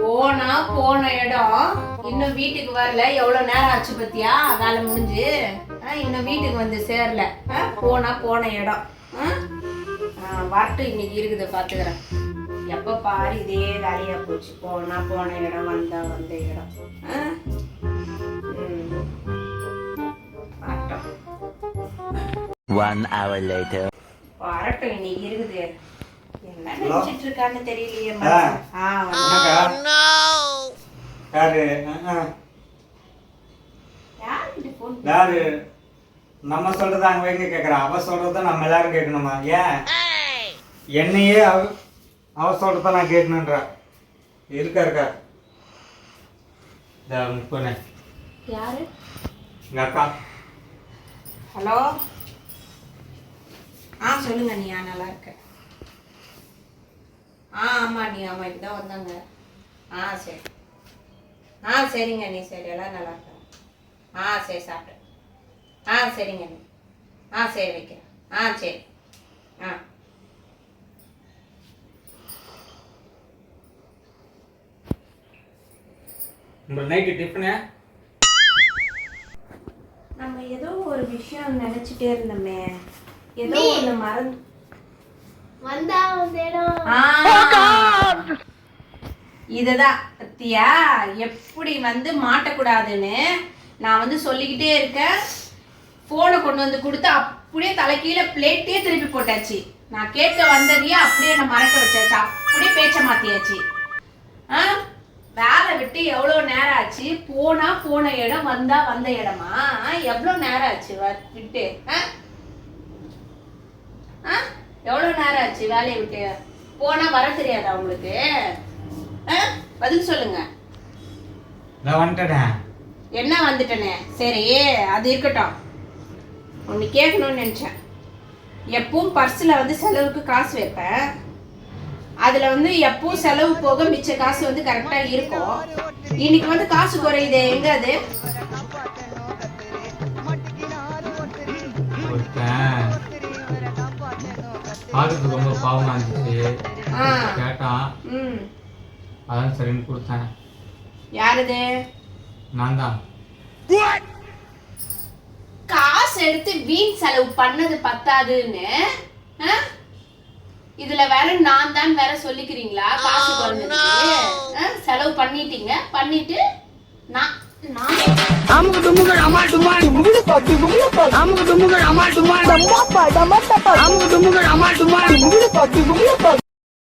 போனா போன இடம். இன்னும் வீட்டுக்கு வரல. எவ்வளவு நேரம் ஆச்சு பத்தியா? வேலை முடிஞ்சு. இன்னும் வீட்டுக்கு வந்து சேரல. போனா போன இடம். வரட்டும் இன்னைக்கு இருக்குது பாத்துக்கிறேன். எப்ப பாரு இதே வேலையா போச்சு. போனா போன இடம் வந்தா வந்த இடம். வரட்டும் இன்னைக்கு இருக்குது. என்ன நினைச்சிட்டு இருக்கான்னு தெரியலையே ஆ. மனுஷன். ஆ வந்து- யாரு நம்ம சொல்றத அங்க வைங்க கேக்குறான் அவ சொல்றத நம்ம எல்லாரும் கேட்கணுமா? ஏன்? என்னையே அவ அவ சொல்றத நான் கேட்கணுன்றா. இருக்கா இருக்கா? இந்த முப்பனே யாரு? எங்க அக்கா. ஹலோ? ஆ சொல்லுங்க நீ. நல்லா இருக்க ஆ ஆமா நீ ஆமா இப்பதான் வந்தாங்க. ஆ சரி. ஆ சரிங்க நீ சரி எல்லாம் நல்லா இருக்க? ஆ சரி சாப்பிட்டேன் ஆ சரிங்க நீ. ஆ சரி வைக்கிறேன். ஆ சரி. ஆ. உங்க நைட்டு டிஃபனு? நம்ம ஏதோ ஒரு விஷயம் நினைச்சிட்டே இருந்தோமே. ஏதோ ஒண்ணு மறந்து. இதுதான் பத்தியா எப்படி வந்து மாட்டக்கூடாதுன்னு நான் வந்து சொல்லிக்கிட்டே இருக்கேன். போனை கொண்டு வந்து கொடுத்து அப்படியே தலைக்கீழ பிளேட்டே திருப்பி போட்டாச்சு. நான் கேட்க வந்ததையே அப்படியே நான் மறக்க வச்சாச்சு. அப்படியே பேச்ச மாத்தியாச்சு. ஆ? வேலை விட்டு எவ்வளோ நேரம் ஆச்சு? போனா போன இடம் வந்தா வந்த இடமா? எவ்வளோ நேரம் ஆச்சு வ- விட்டு? ஆ? ஆ? எவ்வளோ நேரம் ஆச்சு வேலையை விட்டு? போனா வர தெரியாதா உங்களுக்கு? பதில் சொல்லுங்க. என்ன வந்துட்டனே? சரி அது இருக்கட்டும். ஒன்று கேட்கணும்னு நினச்சேன். எப்பவும் பர்ஸில் வந்து செலவுக்கு காசு வைப்பேன் அதில் வந்து எப்பவும் செலவு போக மிச்ச காசு வந்து கரெக்டாக இருக்கும் இன்னைக்கு வந்து காசு குறையுது எங்க அது? பார்க்கறதுக்கு ரொம்ப பாவமா இருந்துச்சு. ஆ. கேட்டான் ம். அதான் சரின்னு கொடுத்தேன். யாருது? நான் தான் காசு எடுத்து வீண் செலவு பண்ணது பத்தாதுன்னு? இதுல வேற நான் தான் வேற சொல்லிக்கிறீங்களா? காசு குறைஞ்சதுக்கு. ஆ? செலவு பண்ணிட்டீங்க. பண்ணிட்டு நான் நான் அமுக்கு டுமுகள் அமால் டுமால் அமுக்கு டுமுகள் அமால் டுமால் அமுக்கு டுமுகள் அமால் டுமால்